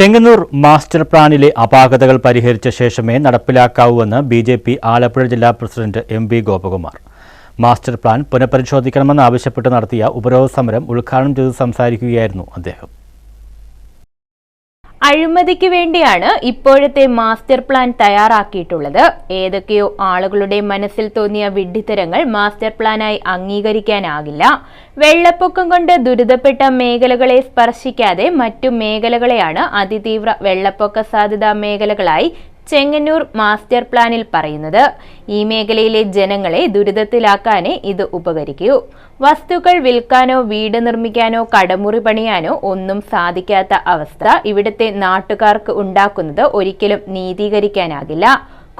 Chengannur master പ്ലാനിലെ അപാകതകൾ പരിഹരിച്ച ശേഷമേ നടപ്പിലാക്കാവൂവെന്ന് ബി ജെ പി ആലപ്പുഴ ജില്ലാ president M V Gopakumar. Master plan പുനഃപരിശോധിക്കണമെന്ന് ആവശ്യപ്പെട്ട് നടത്തിയ ഉപരോധ സമരം ഉദ്ഘാടനം ചെയ്ത് സംസാരിക്കുകയായിരുന്നു അദ്ദേഹം. അഴിമതിക്ക് വേണ്ടിയാണ് ഇപ്പോഴത്തെ മാസ്റ്റർ പ്ലാൻ തയ്യാറാക്കിയിട്ടുള്ളത്. ഏതൊക്കെയോ ആളുകളുടെ മനസ്സിൽ തോന്നിയ വിഡ്ഢിത്തരങ്ങൾ മാസ്റ്റർ പ്ലാനായി അംഗീകരിക്കാനാകില്ല. വെള്ളപ്പൊക്കം കൊണ്ട് ദുരിതപ്പെട്ട മേഖലകളെ സ്പർശിക്കാതെ മറ്റു മേഖലകളെയാണ് അതിതീവ്ര വെള്ളപ്പൊക്ക സാധ്യതാ മേഖലകളായി ചെങ്ങന്നൂർ മാസ്റ്റർ പ്ലാനിൽ പറയുന്നത് ഈ മേഖലയിലെ ജനങ്ങളെ ദുരിതത്തിലാക്കാനേ ഇത് ഉപകരിക്കൂ. വസ്തുക്കൾ വിൽക്കാനോ വീട് നിർമ്മിക്കാനോ കടമുറി പണിയാനോ ഒന്നും സാധിക്കാത്ത അവസ്ഥ ഇവിടുത്തെ നാട്ടുകാർക്ക് ഉണ്ടാക്കുന്നത് ഒരിക്കലും നീതീകരിക്കാനാകില്ല.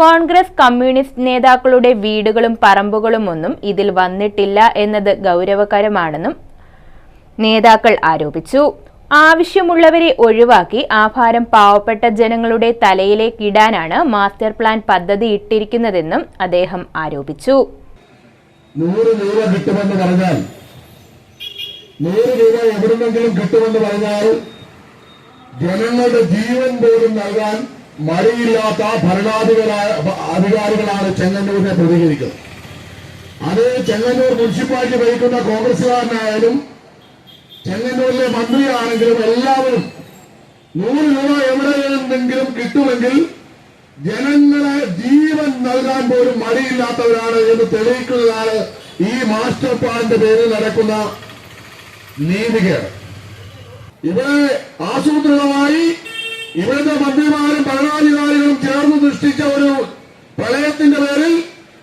കോൺഗ്രസ് കമ്മ്യൂണിസ്റ്റ് നേതാക്കളുടെ വീടുകളും പറമ്പുകളും ഒന്നും ഇതിൽ വന്നിട്ടില്ല എന്നത് ഗൗരവകരമാണെന്നും നേതാക്കൾ ആരോപിച്ചു. ആവശ്യമുള്ളവരെ ഒഴിവാക്കി ആഭാരം ഭാരം പാവപ്പെട്ട ജനങ്ങളുടെ തലയിലേക്ക് ഇടാനാണ് മാസ്റ്റർ പ്ലാൻ പദ്ധതി ഇട്ടിരിക്കുന്നതെന്നും അദ്ദേഹം ആരോപിച്ചു. ജനങ്ങളുടെ ജീവൻ പോലും നൽകാൻ മടിയില്ലാത്ത ഭരണാധികാര അധികാരികളാണ് ചെങ്ങന്നൂരിനെ പ്രതികരിക്കുന്നത്. അത് ചെങ്ങന്നൂർ മുനിസിപ്പാലിറ്റി ഭരിക്കുന്ന കോൺഗ്രസുകാരനായാലും ചെങ്ങന്നൂരിലെ മന്ത്രിയാണെങ്കിലും എല്ലാവരും നൂറ് രൂപ എവിടെ നിന്നെങ്കിലും കിട്ടുമെങ്കിൽ ജനങ്ങളെ ജീവൻ നൽകാൻ പോലും മടിയില്ലാത്തവരാണ് എന്ന് തെളിയിക്കുന്നതാണ് ഈ മാസ്റ്റർ പ്ലാന്റെ പേരിൽ നടക്കുന്ന നീതികേട് ഇവിടെ ആസൂത്രിതമായി ഇവിടുത്തെ മന്ത്രിമാരും ഭരണാധികാരികളും ചേർന്ന് സൃഷ്ടിച്ച ഒരു പ്രളയത്തിന്റെ പേരിൽ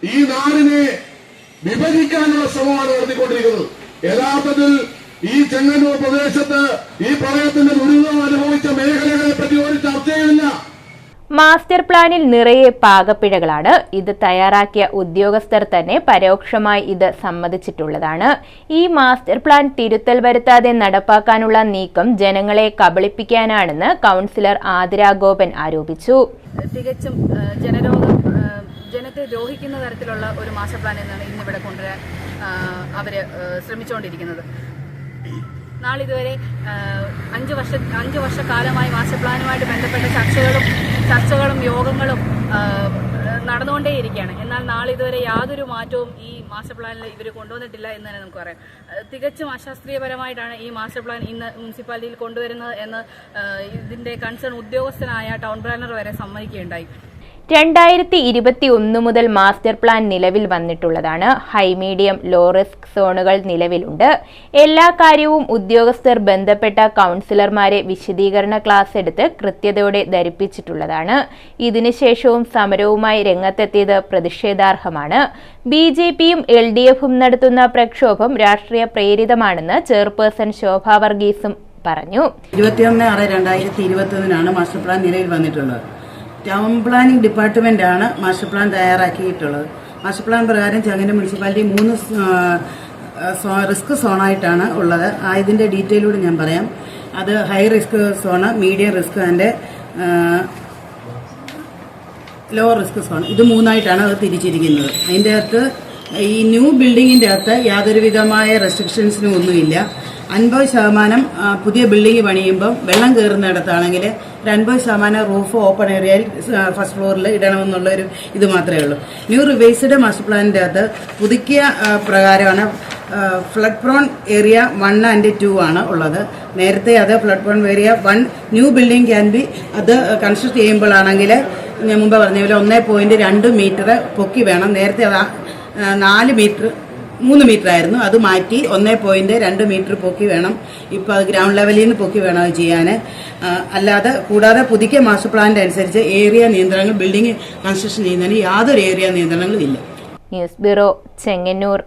ഈ നാടിനെ വിഭജിക്കാനുള്ള ശ്രമമാണ് നടത്തിക്കൊണ്ടിരിക്കുന്നത്. യഥാർത്ഥത്തിൽ ഈ ചെങ്ങന്നൂർ പ്രദേശത്ത് ഈ പ്രളയത്തിന്റെ ദുരിതം അനുഭവിച്ച മേഖലകളെ പറ്റി ഒരു ചർച്ചയുമില്ല. മാസ്റ്റർ പ്ലാനിൽ നിറയെ പാകപ്പിഴകളാണ്. ഇത് തയ്യാറാക്കിയ ഉദ്യോഗസ്ഥർ തന്നെ പരോക്ഷമായി ഇത് സമ്മതിച്ചിട്ടുള്ളതാണ്. ഈ മാസ്റ്റർ പ്ലാൻ തിരുത്തൽ വരുത്താതെ നടപ്പാക്കാനുള്ള നീക്കം ജനങ്ങളെ കബളിപ്പിക്കാനാണെന്ന് കൗൺസിലർ ആതിര ഗോപൻ ആരോപിച്ചു. തികച്ചും ജനരോഗം ജനത്തെ ദ്രോഹിക്കുന്ന തരത്തിലുള്ള ഒരു മാസ്റ്റർ പ്ലാൻ എന്നാണ് ഇന്നിവിടെ കൊണ്ടുവരാൻ അവർ ശ്രമിച്ചുകൊണ്ടിരിക്കുന്നത്. നാളിതുവരെ അഞ്ച് വർഷ അഞ്ച് വർഷക്കാലമായി മാസ്റ്റർ പ്ലാനുമായിട്ട് ബന്ധപ്പെട്ട ചർച്ചകളും ചർച്ചകളും യോഗങ്ങളും നടന്നുകൊണ്ടേയിരിക്കുകയാണ്. എന്നാൽ നാളിതുവരെ യാതൊരു മാറ്റവും ഈ മാസ്റ്റർ പ്ലാനിൽ ഇവർ കൊണ്ടുവന്നിട്ടില്ല എന്ന് തന്നെ നമുക്ക് പറയാം. തികച്ചും അശാസ്ത്രീയപരമായിട്ടാണ് ഈ മാസ്റ്റർ പ്ലാൻ ഇന്ന് മുനിസിപ്പാലിറ്റിയിൽ കൊണ്ടുവരുന്നത് എന്ന് ഇതിന്റെ കൺസേൺ ഉദ്യോഗസ്ഥനായ ടൗൺ പ്ലാനർ വരെ സമ്മതിക്കുകയുണ്ടായി. രണ്ടായിരത്തി ഇരുപത്തി ഒന്ന് മുതൽ മാസ്റ്റർ പ്ലാൻ നിലവിൽ വന്നിട്ടുള്ളതാണ്. ഹൈ മീഡിയം ലോ റിസ്ക് സോണുകൾ നിലവിലുണ്ട്. എല്ലാ കാര്യവും ഉദ്യോഗസ്ഥർ ബന്ധപ്പെട്ട കൗൺസിലർമാരെ വിശദീകരണ ക്ലാസ് എടുത്ത് കൃത്യതയോടെ ധരിപ്പിച്ചിട്ടുള്ളതാണ്. ഇതിനുശേഷവും സമരവുമായി രംഗത്തെത്തിയത് പ്രതിഷേധാർഹമാണ്. ബി ജെ പിയും എൽ ഡി എഫും നടത്തുന്ന പ്രക്ഷോഭം രാഷ്ട്രീയ പ്രേരിതമാണെന്ന് ചെയർപേഴ്സൺ ശോഭാ വർഗീസും പറഞ്ഞു. ഇരുപത്തിയൊന്ന് ആറ് രണ്ടായിരത്തി ഇരുപത്തി ഒന്നിനാണ് മാസ്റ്റർ പ്ലാൻ നിലയിൽ വന്നിട്ടുള്ളത്. ടൗൺ പ്ലാനിംഗ് ഡിപ്പാർട്ട്മെന്റാണ് മാസ്റ്റർ പ്ലാൻ തയ്യാറാക്കിയിട്ടുള്ളത്. മാസ്റ്റർ പ്ലാൻ പ്രകാരം ചങ്ങന മുനിസിപ്പാലിറ്റി മൂന്ന് റിസ്ക് സോണായിട്ടാണ് ഉള്ളത്. ആ ഇതിന്റെ ഡീറ്റെയിലൂടെ ഞാൻ പറയാം. അത് high risk zone medium risk and low risk zone ഇത് മൂന്നായിട്ടാണ് അത് തിരിച്ചിരിക്കുന്നത്. അതിന്റെ അകത്ത് ഈ ന്യൂ ബിൽഡിങ്ങിന്റെ അകത്ത് യാതൊരുവിധമായ റെസ്ട്രിക്ഷൻസിനും ഒന്നുമില്ല. അൻപത് ശതമാനം പുതിയ ബിൽഡിംഗ് പണിയുമ്പോൾ വെള്ളം കയറുന്നിടത്താണെങ്കിൽ ഒരു അൻപത് ശതമാനം റൂഫ് ഓപ്പൺ ഏരിയയിൽ ഫസ്റ്റ് ഫ്ലോറിൽ ഇടണമെന്നുള്ള ഒരു ഇത് മാത്രമേ ഉള്ളൂ. ന്യൂ റിവേഴ്സ്ഡ് മാസ്റ്റർ പ്ലാനിന്റെ അകത്ത് പുതുക്കിയ പ്രകാരമാണ് flood prone area one and two ആണ് ഉള്ളത്. നേരത്തെ അത് flood prone area one new building can be അത് കൺസ്ട്രക്ട് ചെയ്യുമ്പോഴാണെങ്കിൽ ഞാൻ മുമ്പ് പറഞ്ഞ പോലെ ഒന്നേ പോയിന്റ് രണ്ട് മീറ്റർ പൊക്കി വേണം. നേരത്തെ അത് നാല് മീറ്റർ മൂന്ന് മീറ്റർ ആയിരുന്നു. അത് മാറ്റി ഒന്നേ പോയിന്റ് രണ്ട് മീറ്റർ പൊക്കി വേണം. ഇപ്പൊ അത് ഗ്രൗണ്ട് ലെവലിൽ നിന്ന് പൊക്കി വേണം അത് ചെയ്യാൻ അല്ലാതെ കൂടാതെ പുതുക്കിയ മാസ്റ്റർ പ്ലാനിന്റെ അനുസരിച്ച് ഏരിയ നിയന്ത്രണങ്ങൾ ബിൽഡിംഗ് കൺസ്ട്രക്ഷൻ ചെയ്യുന്നതിന് യാതൊരു ഏരിയ നിയന്ത്രണങ്ങളും ഇല്ല. News bureau Chengannur.